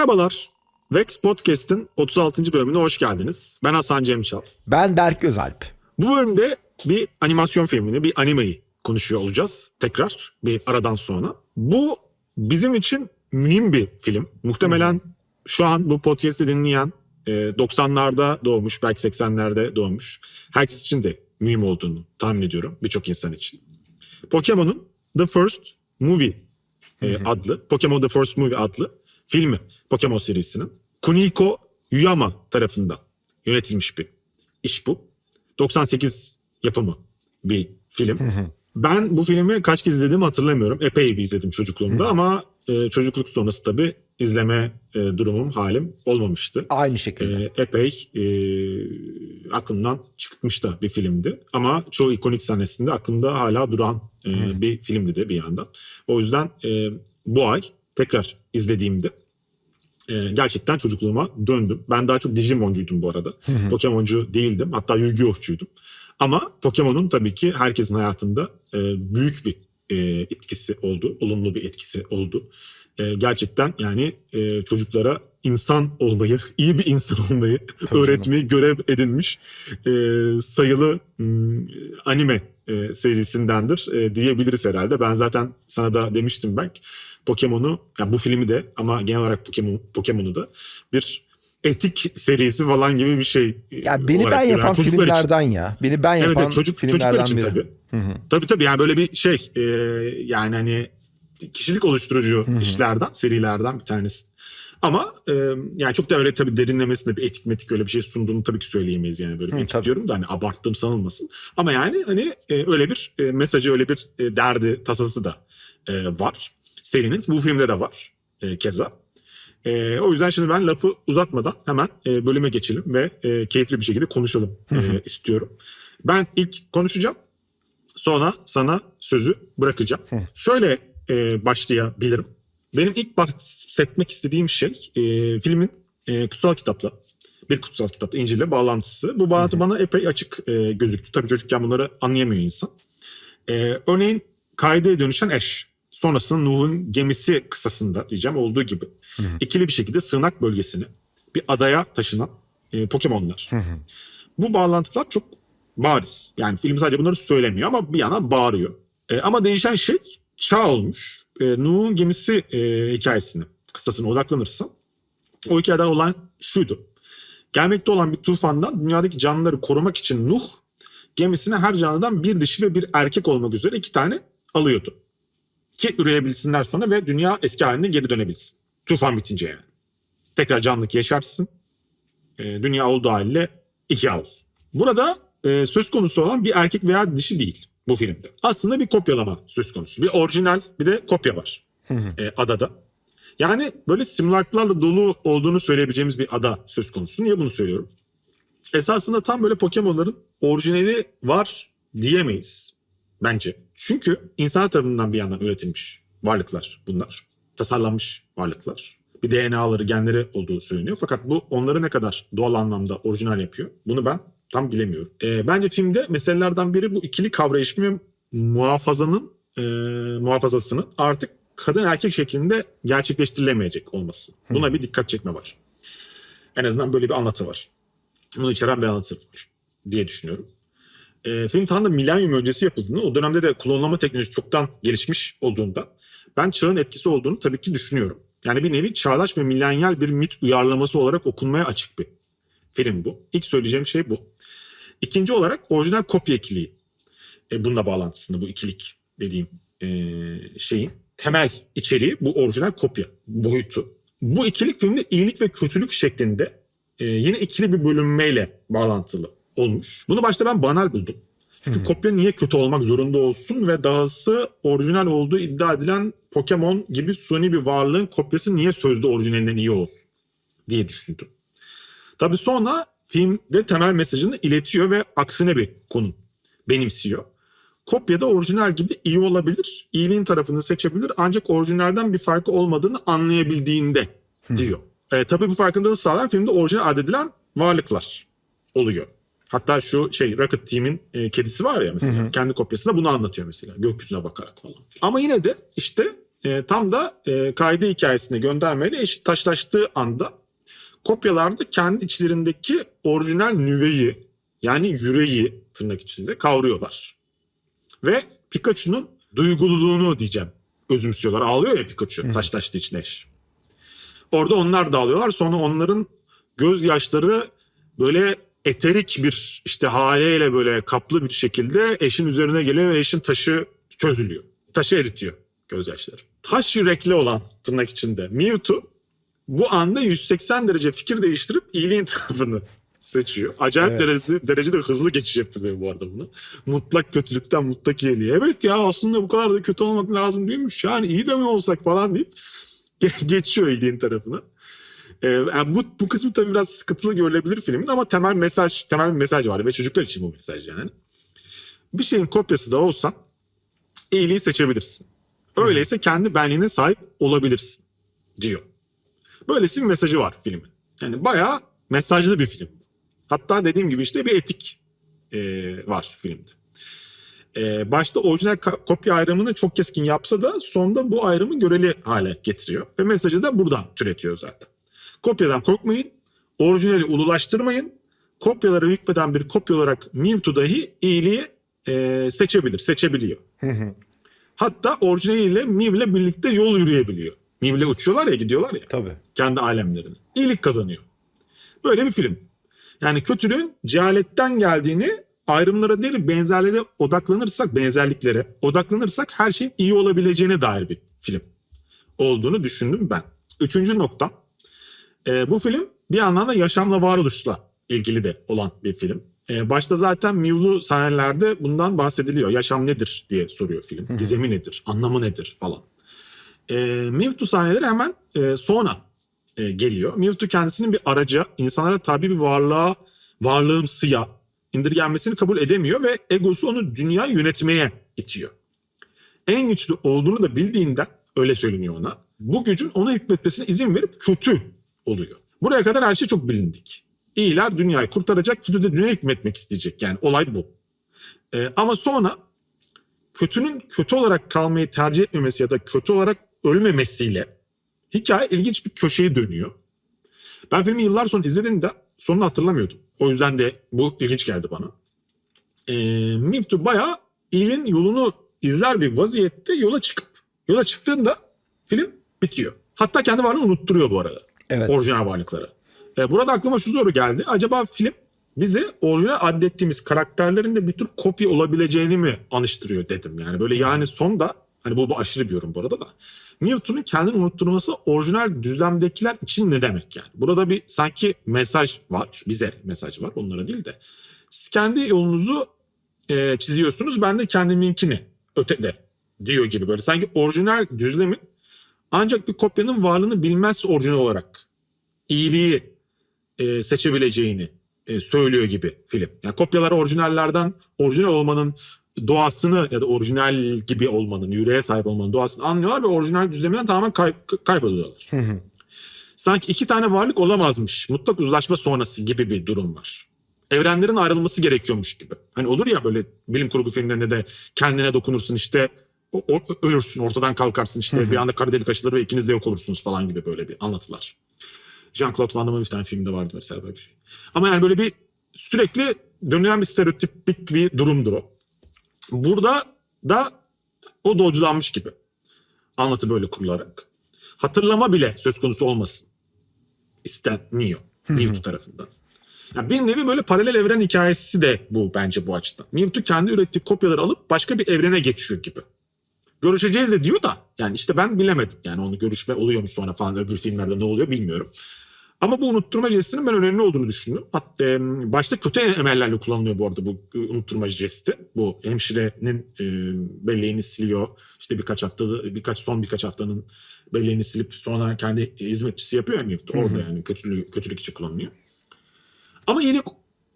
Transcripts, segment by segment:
Merhabalar. Vex Podcast'in 36. bölümüne hoş geldiniz. Ben Hasan Cemçal. Ben Berk Özalp. Bu bölümde bir animasyon filmini, bir animeyi konuşuyor olacağız tekrar bir aradan sonra. Bu bizim için mühim bir film. Muhtemelen şu an bu podcast'i dinleyen e, 90'larda doğmuş, belki 80'lerde doğmuş. Herkes için de mühim olduğunu tahmin ediyorum birçok insan için. Pokemon'un The First Movie e, adlı, Pokemon The First Movie adlı filmi Pokemon serisinin Kuniko Yuyama tarafından yönetilmiş bir iş bu. 98 yapımı bir film. ben bu filmi kaç kez izlediğimi hatırlamıyorum. Epey bir izledim çocukluğumda ama e, çocukluk sonrası tabii izleme e, durumum, halim olmamıştı. Aynı şekilde. E, epey e, aklımdan çıkmış da bir filmdi. Ama çoğu ikonik sahnesinde aklımda hala duran e, bir filmdi de bir yandan. O yüzden e, bu ay tekrar izlediğimde e, gerçekten çocukluğuma döndüm. Ben daha çok Digimoncuydum bu arada. Pokemoncu değildim. Hatta Yu-Gi-Oh'cuydum. Ama Pokemon'un tabii ki herkesin hayatında e, büyük bir e, etkisi oldu. Olumlu bir etkisi oldu. E, gerçekten yani e, çocuklara insan olmayı, iyi bir insan olmayı öğretmeyi görev edinmiş e, sayılı anime e, serisindendir e, diyebiliriz herhalde. Ben zaten sana da demiştim ben Pokemon'u, yani bu filmi de ama genel olarak Pokemon, Pokemon'u da bir etik serisi falan gibi bir şey. Ya beni ben yapan için. filmlerden ya. Beni ben Evet, yapan evet çocuk, filmlerden çocuklar için biri. tabii. Hı hı. Tabii tabii yani böyle bir şey e, yani hani kişilik oluşturucu işlerden, serilerden bir tanesi. Ama e, yani çok da öyle tabii derinlemesine bir etik metik öyle bir şey sunduğunu tabii ki söyleyemeyiz yani böyle bir Hı, etik tabii. diyorum da hani abarttığım sanılmasın. Ama yani hani e, öyle bir e, mesajı öyle bir e, derdi tasası da e, var. Serinin bu filmde de var e, keza. E, o yüzden şimdi ben lafı uzatmadan hemen e, bölüme geçelim ve e, keyifli bir şekilde konuşalım e, istiyorum. Ben ilk konuşacağım. Sonra sana sözü bırakacağım. Şöyle e, başlayabilirim. Benim ilk bahsetmek istediğim şey e, filmin e, kutsal kitapla bir kutsal kitapla İncil'le bağlantısı. Bu bağlantı bana epey açık e, gözüktü. Tabii çocukken bunları anlayamıyor insan. E, örneğin kaideye dönüşen eş. Sonrasında Nuh'un gemisi kısasında diyeceğim olduğu gibi. ikili bir şekilde sığınak bölgesine bir adaya taşınan e, Pokemon'lar. Bu bağlantılar çok bariz. Yani film sadece bunları söylemiyor ama bir yana bağırıyor. E, ama değişen şey çağ olmuş. E, Nuh'un gemisi e, hikayesine, kıssasına odaklanırsa o hikayeden olan şuydu. Gelmekte olan bir tufandan dünyadaki canlıları korumak için Nuh gemisine her canlıdan bir dişi ve bir erkek olmak üzere iki tane alıyordu. Ki üreyebilsinler sonra ve dünya eski haline geri dönebilsin. Tufan bitince yani. Tekrar canlılık yaşarsın. E, dünya olduğu haliyle ihya olsun. Burada e, söz konusu olan bir erkek veya dişi değil bu filmde. Aslında bir kopyalama söz konusu. Bir orijinal bir de kopya var e, adada. Yani böyle simülatörlerle dolu olduğunu söyleyebileceğimiz bir ada söz konusu. Niye bunu söylüyorum? Esasında tam böyle Pokemon'ların orijinali var diyemeyiz bence. Çünkü insan tarafından bir yandan üretilmiş varlıklar bunlar. Tasarlanmış varlıklar. Bir DNA'ları, genleri olduğu söyleniyor. Fakat bu onları ne kadar doğal anlamda orijinal yapıyor? Bunu ben tam bilemiyorum. Ee, bence filmde meselelerden biri bu ikili kavrayışma ve muhafazanın e, muhafazasının artık kadın erkek şeklinde gerçekleştirilemeyecek olması. Buna bir dikkat çekme var. En azından böyle bir anlatı var. Bunu içeren bir anlatı var diye düşünüyorum. E, film tam da milenyum öncesi yapıldığını, o dönemde de klonlama teknolojisi çoktan gelişmiş olduğunda ben çağın etkisi olduğunu tabii ki düşünüyorum. Yani bir nevi çağdaş ve milenyal bir mit uyarlaması olarak okunmaya açık bir film bu. İlk söyleyeceğim şey bu. İkinci olarak orijinal kopya ikiliği. E, bununla bağlantısını bu ikilik dediğim e, şeyin temel içeriği bu orijinal kopya boyutu. Bu ikilik filmde iyilik ve kötülük şeklinde e, yine ikili bir bölünmeyle bağlantılı olmuş. Bunu başta ben banal buldum. Çünkü kopya niye kötü olmak zorunda olsun ve dahası orijinal olduğu iddia edilen Pokemon gibi suni bir varlığın kopyası niye sözde orijinalinden iyi olsun diye düşündüm. Tabii sonra filmde temel mesajını iletiyor ve aksine bir konum benimsiyor. Kopya da orijinal gibi iyi olabilir. İyiliğin tarafını seçebilir ancak orijinalden bir farkı olmadığını anlayabildiğinde diyor. E, tabii bu farkındalığı sağlayan filmde orijinal adedilen varlıklar oluyor. Hatta şu şey Rocket Team'in e, kedisi var ya mesela. Kendi kopyasında bunu anlatıyor mesela. Gökyüzüne bakarak falan. Ama yine de işte e, tam da e, kaide hikayesine göndermeyle eşit taşlaştığı anda kopyalarda kendi içlerindeki orijinal nüveyi yani yüreği tırnak içinde kavruyorlar. Ve Pikachu'nun duygululuğunu diyeceğim özümsüyorlar. Ağlıyor ya Pikachu taşlaştığı için eş. Orada onlar da ağlıyorlar. Sonra onların gözyaşları böyle eterik bir işte haleyle böyle kaplı bir şekilde eşin üzerine geliyor ve eşin taşı çözülüyor. Taşı eritiyor gözyaşları. Taş yürekli olan tırnak içinde Mewtwo bu anda 180 derece fikir değiştirip iyiliğin tarafını seçiyor. Acayip Evet. derecede, derecede hızlı geçiş yapıyor bu arada bunu. Mutlak kötülükten mutlak iyiliğe. Evet ya aslında bu kadar da kötü olmak lazım değilmiş. Yani iyi de mi olsak falan deyip ge- geçiyor iyiliğin tarafına. Ee, yani bu, bu kısmı tabii biraz sıkıntılı görülebilir filmin ama temel mesaj temel bir mesaj var ve çocuklar için bu mesaj yani. Bir şeyin kopyası da olsan iyiliği seçebilirsin. Öyleyse kendi benliğine sahip olabilirsin diyor. Böylesi bir mesajı var filmin. Yani bayağı mesajlı bir film. Hatta dediğim gibi işte bir etik e, var filmde. E, başta orijinal kopya ayrımını çok keskin yapsa da sonunda bu ayrımı göreli hale getiriyor. Ve mesajı da buradan türetiyor zaten. Kopyadan korkmayın, orijinali ululaştırmayın. Kopyalara hükmeden bir kopya olarak Mewtwo dahi iyiliği e, seçebilir, seçebiliyor. Hatta orijinaliyle Mew ile birlikte yol yürüyebiliyor. Mew ile uçuyorlar ya gidiyorlar ya Tabii. kendi alemlerini. İyilik kazanıyor. Böyle bir film. Yani kötülüğün cehaletten geldiğini ayrımlara değil benzerliğe odaklanırsak, benzerliklere odaklanırsak her şeyin iyi olabileceğine dair bir film olduğunu düşündüm ben. Üçüncü nokta. e, bu film bir yandan da yaşamla varoluşla ilgili de olan bir film. E, başta zaten Mew'lu sahnelerde bundan bahsediliyor. Yaşam nedir diye soruyor film. Gizemi nedir, anlamı nedir falan. E, Mewtwo sahneleri hemen e, sonra e, geliyor. Mewtwo kendisinin bir araca, insanlara tabi bir varlığa, varlığımsıya indirgenmesini kabul edemiyor ve egosu onu dünya yönetmeye itiyor. En güçlü olduğunu da bildiğinden öyle söyleniyor ona. Bu gücün ona hükmetmesine izin verip kötü oluyor. Buraya kadar her şey çok bilindik. İyiler dünyayı kurtaracak, kötü de dünyaya hükmetmek isteyecek. Yani olay bu. E, ama sonra kötünün kötü olarak kalmayı tercih etmemesi ya da kötü olarak ölmemesiyle hikaye ilginç bir köşeye dönüyor. Ben filmi yıllar sonra izlediğimde sonunu hatırlamıyordum. O yüzden de bu ilginç geldi bana. Ee, Mewtwo bayağı iyiliğin yolunu izler bir vaziyette yola çıkıp yola çıktığında film bitiyor. Hatta kendi varlığını unutturuyor bu arada. Evet. Orijinal varlıkları. Ee, burada aklıma şu soru geldi. Acaba film bize orijinal adettiğimiz karakterlerin de bir tür kopya olabileceğini mi anıştırıyor dedim. Yani böyle yani sonda hani bu, bu aşırı bir yorum bu arada da. Mewtwo'nun kendini unutturması orijinal düzlemdekiler için ne demek yani? Burada bir sanki mesaj var. Bize mesaj var onlara değil de. Siz kendi yolunuzu e, çiziyorsunuz ben de kendiminkini ötede diyor gibi böyle. Sanki orijinal düzlemin ancak bir kopyanın varlığını bilmez orijinal olarak iyiliği e, seçebileceğini e, söylüyor gibi film. Yani kopyalar orijinallerden orijinal olmanın doğasını ya da orijinal gibi olmanın, yüreğe sahip olmanın doğasını anlıyorlar ve orijinal düzleminden tamamen kay- kayboluyorlar. Sanki iki tane varlık olamazmış. Mutlak uzlaşma sonrası gibi bir durum var. Evrenlerin ayrılması gerekiyormuş gibi. Hani olur ya böyle bilim kurgu filmlerinde de kendine dokunursun işte o- o- ölürsün ortadan kalkarsın işte bir anda kara delik açılır ve ikiniz de yok olursunuz falan gibi böyle bir anlatılar. Jean-Claude Van Damme'ın bir tane filmde vardı mesela böyle bir şey. Ama yani böyle bir sürekli dönülen bir stereotipik bir durumdur o. Burada da o doğrulanmış gibi. Anlatı böyle kurularak. Hatırlama bile söz konusu olmasın. İsteniyor Mewtwo tarafından. Yani bir nevi böyle paralel evren hikayesi de bu bence bu açıdan. Mewtwo kendi ürettiği kopyaları alıp başka bir evrene geçiyor gibi. Görüşeceğiz de diyor da yani işte ben bilemedim. Yani onu görüşme oluyor mu sonra falan öbür filmlerde ne oluyor bilmiyorum. Ama bu unutturma jestinin ben önemli olduğunu düşündüm. Hat, e, başta kötü emellerle kullanılıyor bu arada bu e, unutturma jesti. Bu hemşirenin e, belleğini siliyor. İşte birkaç haftada birkaç son birkaç haftanın belleğini silip sonra kendi hizmetçisi yapıyor ya Mewtwo. Orada yani kötülük, kötülük için kullanılıyor. Ama iyilik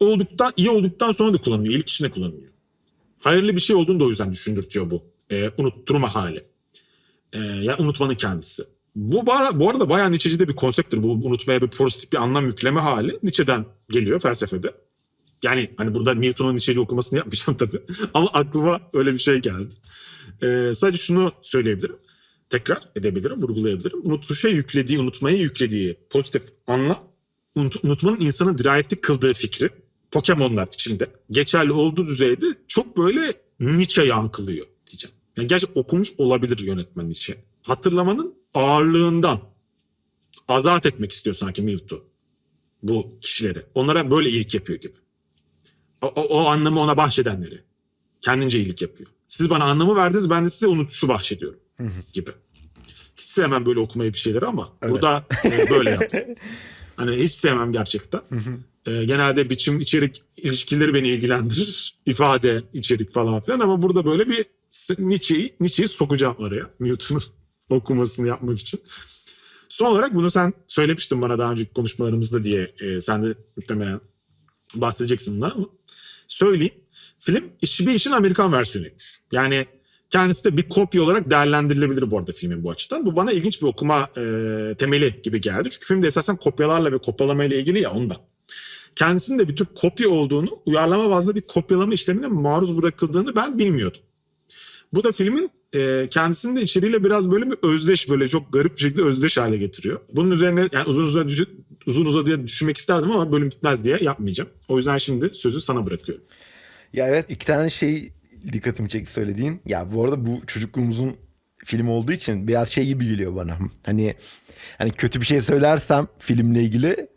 olduktan iyi olduktan sonra da kullanılıyor. İyilik için de kullanılıyor. hayırlı bir şey olduğunu da o yüzden düşündürtüyor bu. E, unutturma hali. E, yani unutmanın kendisi. Bu, bu, arada bayağı Nietzsche'ci de bir konsepttir. Bu unutmaya bir pozitif bir anlam yükleme hali Nietzsche'den geliyor felsefede. Yani hani burada Newton'un Nietzsche'ci okumasını yapmayacağım tabii. Ama aklıma öyle bir şey geldi. Ee, sadece şunu söyleyebilirim. Tekrar edebilirim, vurgulayabilirim. Unutuşa yüklediği, unutmaya yüklediği pozitif anlam, unut- unutmanın insanı dirayetli kıldığı fikri Pokemon'lar içinde geçerli olduğu düzeyde çok böyle Nietzsche yankılıyor diyeceğim. Yani gerçekten okumuş olabilir yönetmen Nietzsche. Hatırlamanın ağırlığından azat etmek istiyor sanki Mewtwo bu kişileri. Onlara böyle iyilik yapıyor gibi. O, o, o anlamı ona bahşedenleri. Kendince iyilik yapıyor. Siz bana anlamı verdiniz ben de size unutuşu bahşediyorum gibi. Hiç sevmem böyle okumayı bir şeyleri ama burada e, böyle yaptı. Hani hiç sevmem gerçekten. E, genelde biçim içerik ilişkileri beni ilgilendirir. İfade, içerik falan filan ama burada böyle bir Nietzsche'yi Nietzsche'yi sokacağım araya. Newton'un okumasını yapmak için. Son olarak bunu sen söylemiştin bana daha önceki konuşmalarımızda diye e, sen de muhtemelen bahsedeceksin bundan ama söyleyeyim. Film işi bir işin Amerikan versiyonuymuş. Yani kendisi de bir kopya olarak değerlendirilebilir bu arada filmin bu açıdan. Bu bana ilginç bir okuma e, temeli gibi geldi. Çünkü filmde esasen kopyalarla ve kopyalamayla ilgili ya ondan. Kendisinin de bir tür kopya olduğunu, uyarlama bazlı bir kopyalama işlemine maruz bırakıldığını ben bilmiyordum. Bu da filmin e, kendisinin de içeriğiyle biraz böyle bir özdeş böyle çok garip bir şekilde özdeş hale getiriyor. Bunun üzerine yani uzun uzun uzun uzadıya düşünmek isterdim ama bölüm bitmez diye yapmayacağım. O yüzden şimdi sözü sana bırakıyorum. Ya evet iki tane şey dikkatimi çekti söylediğin. Ya bu arada bu çocukluğumuzun film olduğu için biraz şey gibi geliyor bana. Hani hani kötü bir şey söylersem filmle ilgili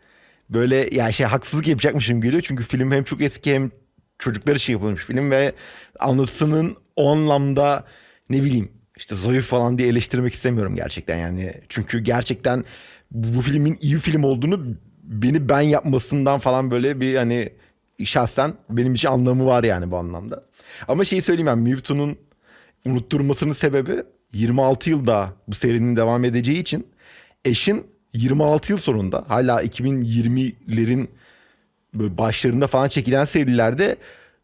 böyle ya şey haksızlık yapacakmışım geliyor. Çünkü film hem çok eski hem çocuklar için yapılmış film ve anlatısının o anlamda ne bileyim işte zayıf falan diye eleştirmek istemiyorum gerçekten yani. Çünkü gerçekten bu, filmin iyi film olduğunu beni ben yapmasından falan böyle bir hani şahsen benim için anlamı var yani bu anlamda. Ama şeyi söyleyeyim ben Mewtwo'nun unutturmasının sebebi 26 yılda bu serinin devam edeceği için eşin 26 yıl sonunda hala 2020'lerin böyle başlarında falan çekilen serilerde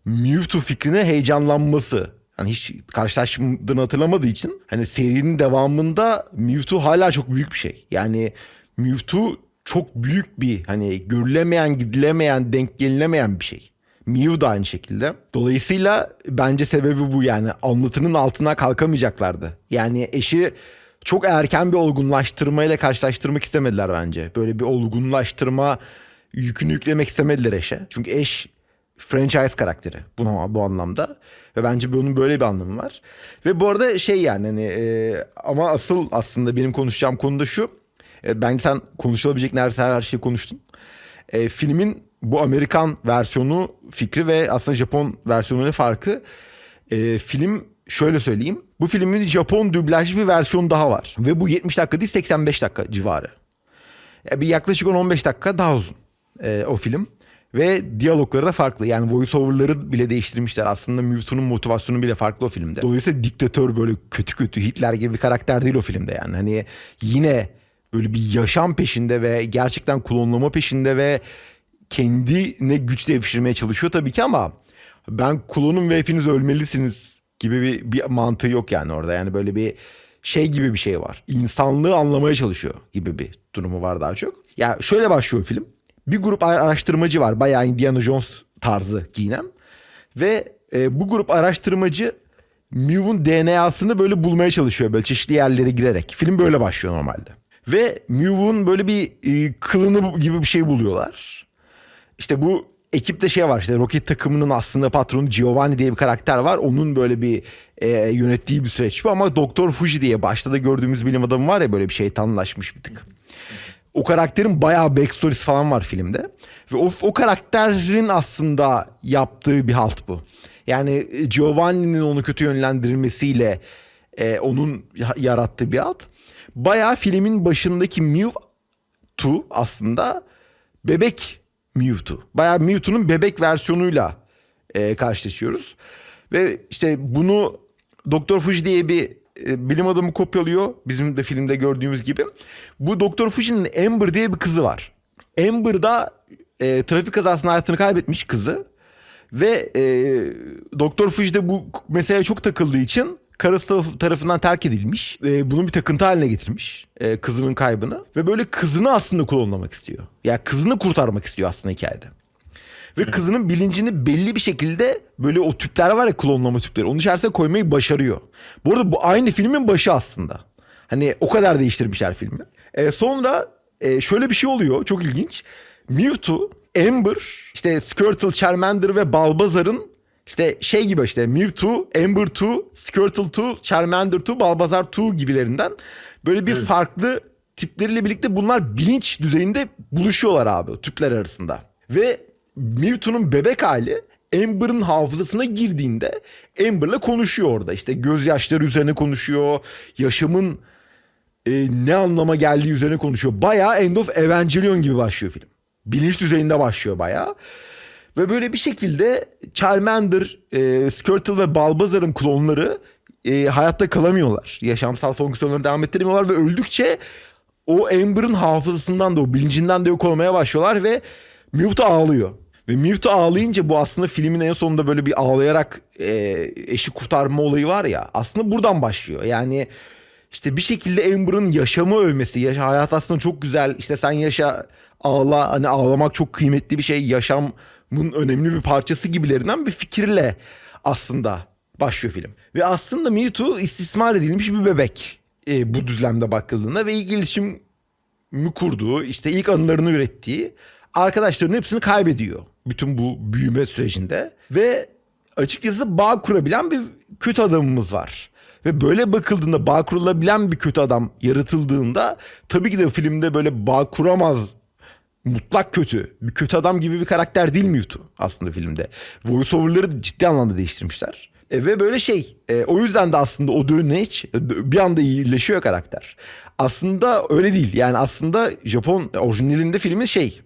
Mewtwo fikrine heyecanlanması. Hani hiç karşılaşmadığını hatırlamadığı için hani serinin devamında Mewtwo hala çok büyük bir şey. Yani Mewtwo çok büyük bir hani görülemeyen, gidilemeyen, denk gelinemeyen bir şey. Mew da aynı şekilde. Dolayısıyla bence sebebi bu yani anlatının altına kalkamayacaklardı. Yani eşi çok erken bir olgunlaştırmayla karşılaştırmak istemediler bence. Böyle bir olgunlaştırma yükünü yüklemek istemediler eşe. Çünkü eş franchise karakteri bu, bu anlamda. Ve bence bunun böyle bir anlamı var. Ve bu arada şey yani hani e, ama asıl aslında benim konuşacağım konu da şu. E, bence sen konuşulabilecek neredeyse her şeyi konuştun. E, filmin bu Amerikan versiyonu fikri ve aslında Japon versiyonunun farkı. E, film şöyle söyleyeyim. Bu filmin Japon dublajlı bir versiyonu daha var. Ve bu 70 dakika değil 85 dakika civarı. E, bir yaklaşık 10-15 dakika daha uzun e, o film. Ve diyalogları da farklı. Yani voice over'ları bile değiştirmişler. Aslında Mewtwo'nun motivasyonu bile farklı o filmde. Dolayısıyla diktatör böyle kötü kötü Hitler gibi bir karakter değil o filmde yani. Hani yine böyle bir yaşam peşinde ve gerçekten klonlama peşinde ve kendine güç devşirmeye çalışıyor tabii ki ama ben klonum ve hepiniz ölmelisiniz gibi bir, bir mantığı yok yani orada. Yani böyle bir şey gibi bir şey var. İnsanlığı anlamaya çalışıyor gibi bir durumu var daha çok. Ya şöyle başlıyor film. Bir grup araştırmacı var. Bayağı Indiana Jones tarzı giyinen. Ve e, bu grup araştırmacı Mew'un DNA'sını böyle bulmaya çalışıyor. Böyle çeşitli yerlere girerek. Film böyle başlıyor normalde. Ve Mew'un böyle bir e, kılını gibi bir şey buluyorlar. İşte bu ekipte şey var işte Rocket takımının aslında patronu Giovanni diye bir karakter var. Onun böyle bir e, yönettiği bir süreç bu ama Doktor Fuji diye başta da gördüğümüz bilim adamı var ya böyle bir şeytanlaşmış bir tık. O karakterin bayağı backstory'si falan var filmde. Ve o, o karakterin aslında yaptığı bir halt bu. Yani Giovanni'nin onu kötü yönlendirilmesiyle e, onun yarattığı bir halt. Bayağı filmin başındaki Mewtwo aslında bebek Mewtwo. Bayağı Mewtwo'nun bebek versiyonuyla e, karşılaşıyoruz. Ve işte bunu Doktor Fuji diye bir e, bilim adamı kopyalıyor. Bizim de filmde gördüğümüz gibi. Bu Doktor Fuji'nin Amber diye bir kızı var. Amber da e, trafik kazasında hayatını kaybetmiş kızı. Ve e, Doktor Fuji de bu meseleye çok takıldığı için karısı taraf- tarafından terk edilmiş. E, bunu bir takıntı haline getirmiş. e, kızının kaybını. Ve böyle kızını aslında klonlamak istiyor. Yani kızını kurtarmak istiyor aslında hikayede. Ve kızının bilincini belli bir şekilde böyle o tüpler var ya klonlama tüpleri. Onun içerisine koymayı başarıyor. Bu arada bu aynı filmin başı aslında. Hani o kadar değiştirmişler filmi. E, sonra e, şöyle bir şey oluyor. Çok ilginç. Mewtwo, Ember, işte Squirtle, Charmander ve Balbazar'ın işte şey gibi işte Mewtwo, Ember 2, Squirtle 2, Charmander 2, Balbazar 2 gibilerinden böyle bir farklı tipleriyle birlikte bunlar bilinç düzeyinde buluşuyorlar abi tüpler arasında. Ve Mewtwo'nun bebek hali Amber'ın hafızasına girdiğinde Amber'la konuşuyor orada. İşte gözyaşları üzerine konuşuyor. Yaşamın e, ne anlama geldiği üzerine konuşuyor. Bayağı End of Evangelion gibi başlıyor film. Bilinç düzeyinde başlıyor bayağı. Ve böyle bir şekilde Charmander, e, Squirtle ve Balbazar'ın klonları e, hayatta kalamıyorlar. Yaşamsal fonksiyonlarını devam ettiremiyorlar ve öldükçe o Amber'ın hafızasından da o bilincinden de yok olmaya başlıyorlar ve Mewtwo ağlıyor. Ve Mewtwo ağlayınca bu aslında filmin en sonunda böyle bir ağlayarak e, eşi kurtarma olayı var ya aslında buradan başlıyor. Yani işte bir şekilde Amber'ın yaşamı övmesi. Yaşa, hayat aslında çok güzel. İşte sen yaşa ağla. Hani ağlamak çok kıymetli bir şey. Yaşamın önemli bir parçası gibilerinden bir fikirle aslında başlıyor film. Ve aslında Mewtwo istismar edilmiş bir bebek. e, bu düzlemde bakıldığında ve ilk iletişim kurduğu, işte ilk anılarını ürettiği arkadaşlarının hepsini kaybediyor. Bütün bu büyüme sürecinde. Ve açıkçası bağ kurabilen bir kötü adamımız var. Ve böyle bakıldığında bağ kurulabilen bir kötü adam yaratıldığında tabii ki de filmde böyle bağ kuramaz mutlak kötü. Bir kötü adam gibi bir karakter değil Mewtwo aslında filmde. Voiceover'ları ciddi anlamda değiştirmişler. E, ve böyle şey e, o yüzden de aslında o dönüş e, bir anda iyileşiyor karakter. Aslında öyle değil. Yani aslında Japon orijinalinde filmin şey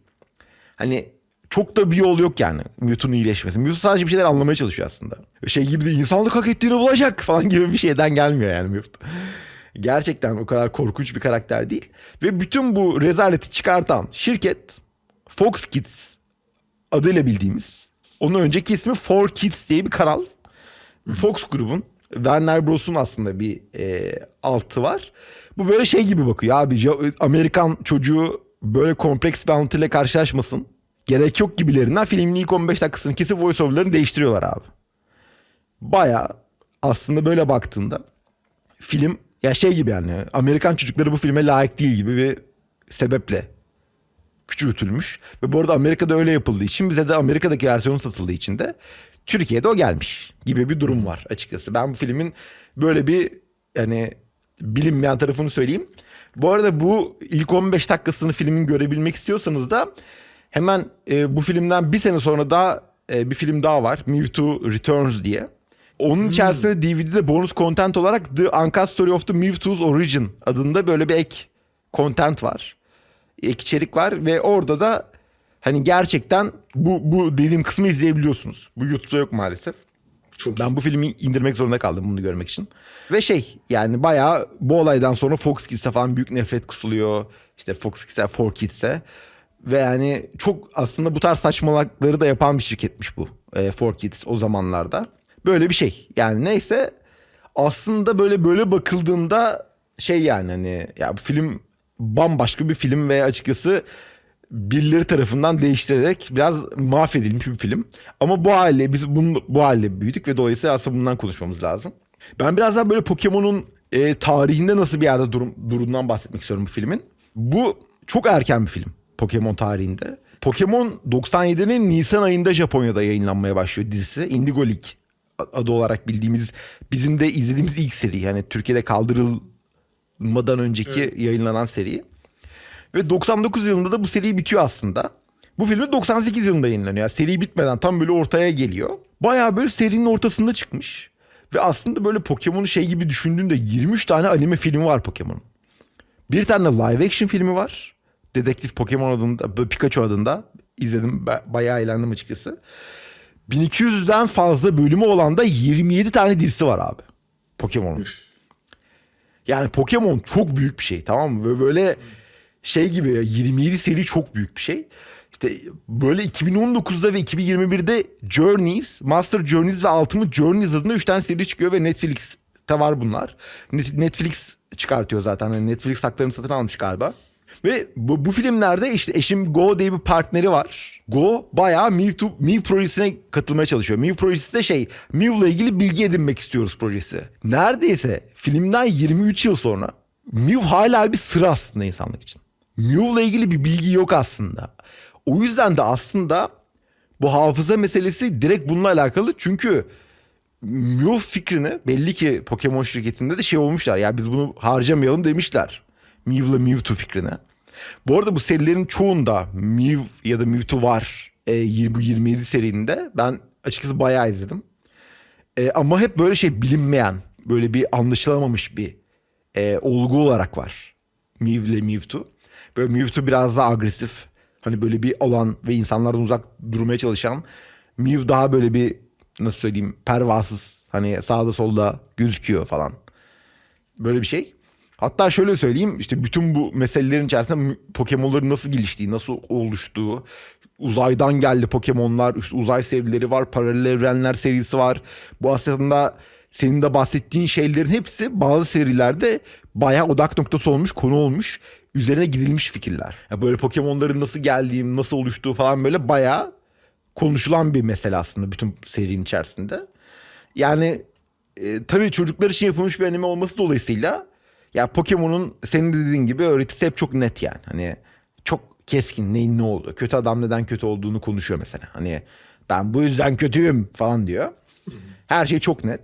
hani çok da bir yol yok yani Mewtwo'nun iyileşmesi. Mewtwo sadece bir şeyler anlamaya çalışıyor aslında. Şey gibi de insanlık hak ettiğini bulacak falan gibi bir şeyden gelmiyor yani Mewtwo. Gerçekten o kadar korkunç bir karakter değil. Ve bütün bu rezaleti çıkartan şirket Fox Kids adıyla bildiğimiz. Onun önceki ismi Four Kids diye bir kanal. Fox grubun Warner Bros'un aslında bir e, altı var. Bu böyle şey gibi bakıyor abi. Amerikan çocuğu böyle kompleks bir anlatıyla karşılaşmasın. Gerek yok gibilerinden filmin ilk 15 dakikasını kesip voiceover'larını değiştiriyorlar abi. Baya aslında böyle baktığında film ya şey gibi yani Amerikan çocukları bu filme layık değil gibi bir sebeple küçültülmüş. Ve bu arada Amerika'da öyle yapıldığı için bize de Amerika'daki versiyonu satıldığı için de Türkiye'de o gelmiş gibi bir durum var açıkçası. Ben bu filmin böyle bir yani bilinmeyen tarafını söyleyeyim. Bu arada bu ilk 15 dakikasını filmin görebilmek istiyorsanız da hemen e, bu filmden bir sene sonra daha e, bir film daha var. Mewtwo Returns diye. Onun içerisinde DVD'de bonus content olarak The Uncut Story of the Mewtwo's Origin adında böyle bir ek content var. Ek içerik var ve orada da hani gerçekten bu, bu dediğim kısmı izleyebiliyorsunuz. Bu YouTube'da yok maalesef. Çok Ben bu filmi indirmek zorunda kaldım bunu görmek için. Ve şey yani bayağı bu olaydan sonra Fox Kids'e falan büyük nefret kusuluyor. İşte Fox Kids'e, 4Kids'e. Ve yani çok aslında bu tarz saçmalıkları da yapan bir şirketmiş bu. E, 4Kids o zamanlarda. Böyle bir şey. Yani neyse aslında böyle böyle bakıldığında şey yani hani ya bu film bambaşka bir film ve açıkçası birileri tarafından değiştirerek biraz mahvedilmiş bir film. Ama bu hale biz bunu, bu hale büyüdük ve dolayısıyla aslında bundan konuşmamız lazım. Ben biraz daha böyle Pokemon'un e, tarihinde nasıl bir yerde durum, durduğundan bahsetmek istiyorum bu filmin. Bu çok erken bir film Pokemon tarihinde. Pokemon 97'nin Nisan ayında Japonya'da yayınlanmaya başlıyor dizisi. Indigo League adı olarak bildiğimiz bizim de izlediğimiz ilk seri. Yani Türkiye'de kaldırılmadan önceki yayınlanan seri. Ve 99 yılında da bu seri bitiyor aslında. Bu film de 98 yılında yayınlanıyor. Yani seri bitmeden tam böyle ortaya geliyor. Bayağı böyle serinin ortasında çıkmış. Ve aslında böyle Pokemon'u şey gibi düşündüğünde 23 tane anime filmi var Pokemon'un. Bir tane live action filmi var. Dedektif Pokemon adında, Pikachu adında. İzledim, ba- bayağı eğlendim açıkçası. 1200'den fazla bölümü olan da 27 tane dizisi var abi. Pokemon'un. Yani Pokemon çok büyük bir şey tamam mı? Ve böyle şey gibi ya, 27 seri çok büyük bir şey. işte böyle 2019'da ve 2021'de Journeys, Master Journeys ve Ultimate Journeys adında 3 tane seri çıkıyor ve Netflix'te var bunlar. Net- Netflix çıkartıyor zaten. Yani Netflix haklarını satın almış galiba. Ve bu, bu filmlerde işte eşim Go diye bir partneri var. Go bayağı Mewtwo, Mew projesine katılmaya çalışıyor. Mew projesi de şey Mew'la ilgili bilgi edinmek istiyoruz projesi. Neredeyse filmden 23 yıl sonra Mew hala bir sıra aslında insanlık için. Mew'la ilgili bir bilgi yok aslında. O yüzden de aslında bu hafıza meselesi direkt bununla alakalı. Çünkü Mew fikrini belli ki Pokemon şirketinde de şey olmuşlar. Ya biz bunu harcamayalım demişler. Mew'la Mewtwo fikrine. Bu arada bu serilerin çoğunda Mew ya da Mewtwo var. E, y- bu 27 serinde. Ben açıkçası bayağı izledim. E, ama hep böyle şey bilinmeyen, böyle bir anlaşılamamış bir e, olgu olarak var. Mew ile Mewtwo. Böyle Mewtwo biraz daha agresif. Hani böyle bir alan ve insanlardan uzak durmaya çalışan. Mew daha böyle bir nasıl söyleyeyim pervasız. Hani sağda solda gözüküyor falan. Böyle bir şey. Hatta şöyle söyleyeyim işte bütün bu meselelerin içerisinde Pokemon'ların nasıl geliştiği, nasıl oluştuğu, uzaydan geldi Pokemon'lar, işte uzay serileri var, paralel evrenler serisi var. Bu aslında senin de bahsettiğin şeylerin hepsi bazı serilerde bayağı odak noktası olmuş, konu olmuş, üzerine gidilmiş fikirler. Ya böyle Pokemon'ların nasıl geldiği, nasıl oluştuğu falan böyle bayağı konuşulan bir mesele aslında bütün serinin içerisinde. Yani e, tabii çocuklar için yapılmış bir anime olması dolayısıyla ya Pokemon'un senin de dediğin gibi öğretisi hep çok net yani. Hani çok keskin neyin ne oldu. Kötü adam neden kötü olduğunu konuşuyor mesela. Hani ben bu yüzden kötüyüm falan diyor. Her şey çok net.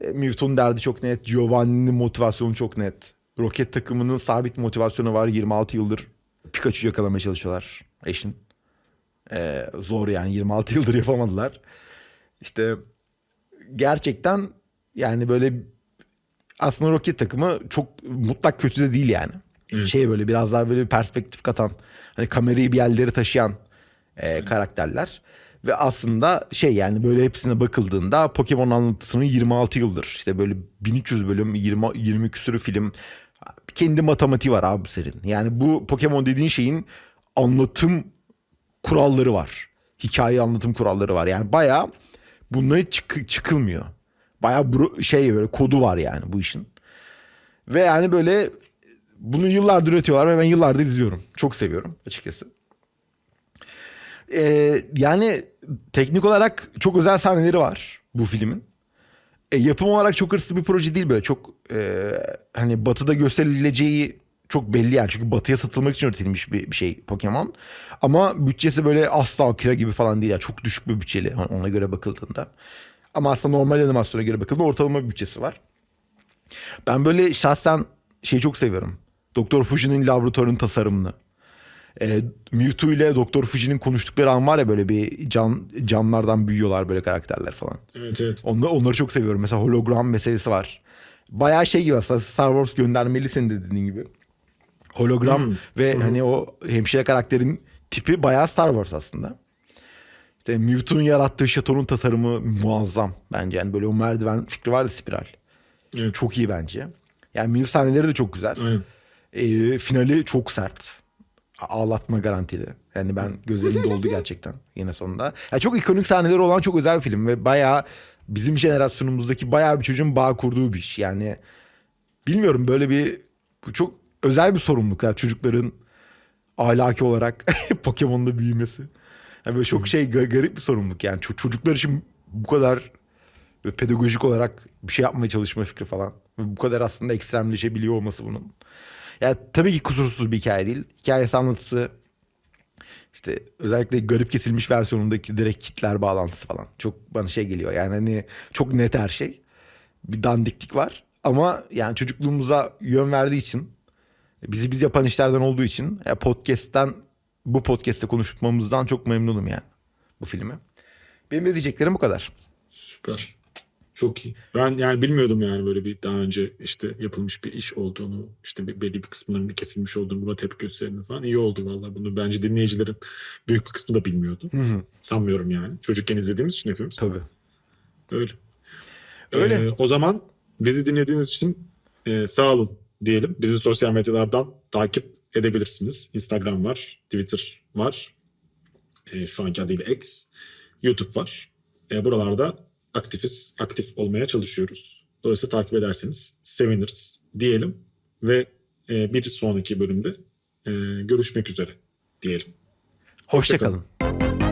E, Mewtwo'nun derdi çok net. Giovanni'nin motivasyonu çok net. Roket takımının sabit motivasyonu var. 26 yıldır Pikachu yakalamaya çalışıyorlar. Eşin. E, zor yani 26 yıldır yapamadılar. İşte gerçekten yani böyle aslında roket takımı çok mutlak kötü de değil yani. Şey böyle biraz daha böyle bir perspektif katan hani kamerayı bir yerlere taşıyan e, karakterler. Ve aslında şey yani böyle hepsine bakıldığında Pokemon anlatısının 26 yıldır işte böyle 1300 bölüm 20, 20 küsürü film kendi matematiği var abi bu serinin. Yani bu Pokemon dediğin şeyin anlatım kuralları var. Hikaye anlatım kuralları var. Yani bayağı bunları çık- çıkılmıyor. Bayağı şey böyle kodu var yani bu işin. Ve yani böyle bunu yıllardır üretiyorlar ve ben yıllardır izliyorum. Çok seviyorum açıkçası. Ee, yani teknik olarak çok özel sahneleri var bu filmin. E, yapım olarak çok hırslı bir proje değil böyle. Çok e, hani batıda gösterileceği çok belli yani. Çünkü batıya satılmak için üretilmiş bir, bir şey Pokemon. Ama bütçesi böyle asla Akira gibi falan değil. Yani çok düşük bir bütçeli ona göre bakıldığında. Ama aslında normal animasyona göre bakıldığında ortalama bir bütçesi var. Ben böyle şahsen şeyi çok seviyorum. Doktor Fuji'nin laboratuvarının tasarımını. E, Mewtwo ile Doktor Fuji'nin konuştukları an var ya böyle bir cam, camlardan büyüyorlar böyle karakterler falan. Evet evet. Onları, onları çok seviyorum. Mesela hologram meselesi var. Bayağı şey gibi aslında Star Wars göndermeli senin de dediğin gibi. Hologram ve hani o hemşire karakterin tipi bayağı Star Wars aslında. İşte Mewtwo'nun yarattığı şatonun tasarımı muazzam bence. Yani böyle o merdiven fikri var ya spiral. Evet. Çok iyi bence. Yani Mew sahneleri de çok güzel. Aynen. Ee, finali çok sert. Ağlatma garantili. Yani ben gözlerim doldu gerçekten yine sonunda. Ya çok ikonik sahneleri olan çok özel bir film ve bayağı bizim jenerasyonumuzdaki bayağı bir çocuğun bağ kurduğu bir iş. Yani bilmiyorum böyle bir bu çok özel bir sorumluluk ya çocukların ahlaki olarak Pokemon'da büyümesi. Yani böyle çok şey ga- garip bir sorumluluk yani Ço- çocuklar için bu kadar pedagojik olarak bir şey yapmaya çalışma fikri falan. Bu kadar aslında ekstremleşebiliyor olması bunun. Ya tabii ki kusursuz bir hikaye değil. Hikayesi anlatısı işte özellikle garip kesilmiş versiyonundaki direkt kitler bağlantısı falan. Çok bana şey geliyor. Yani hani çok net her şey. Bir dandiklik var. Ama yani çocukluğumuza yön verdiği için bizi biz yapan işlerden olduğu için ya podcast'ten bu podcast'te konuşmamızdan çok memnunum yani bu filmi. Benim de diyeceklerim bu kadar. Süper. Çok iyi. Ben yani bilmiyordum yani böyle bir daha önce işte yapılmış bir iş olduğunu, işte bir- belli bir kısımlarının kesilmiş olduğunu, buna tepki gösterdiğini falan iyi oldu vallahi. Bunu bence dinleyicilerin büyük bir kısmı da bilmiyordu. Sanmıyorum yani. Çocukken izlediğimiz için hepimiz. Tabii. Öyle. Öyle. Ee, o zaman bizi dinlediğiniz için e, sağ olun diyelim. Bizi sosyal medyalardan takip edebilirsiniz. Instagram var, Twitter var. e, şu anki adıyla X, YouTube var. E, buralarda aktifiz, aktif olmaya çalışıyoruz. Dolayısıyla takip ederseniz seviniriz diyelim ve e, bir sonraki bölümde e, görüşmek üzere diyelim. Hoşçakalın. Kesinlikle.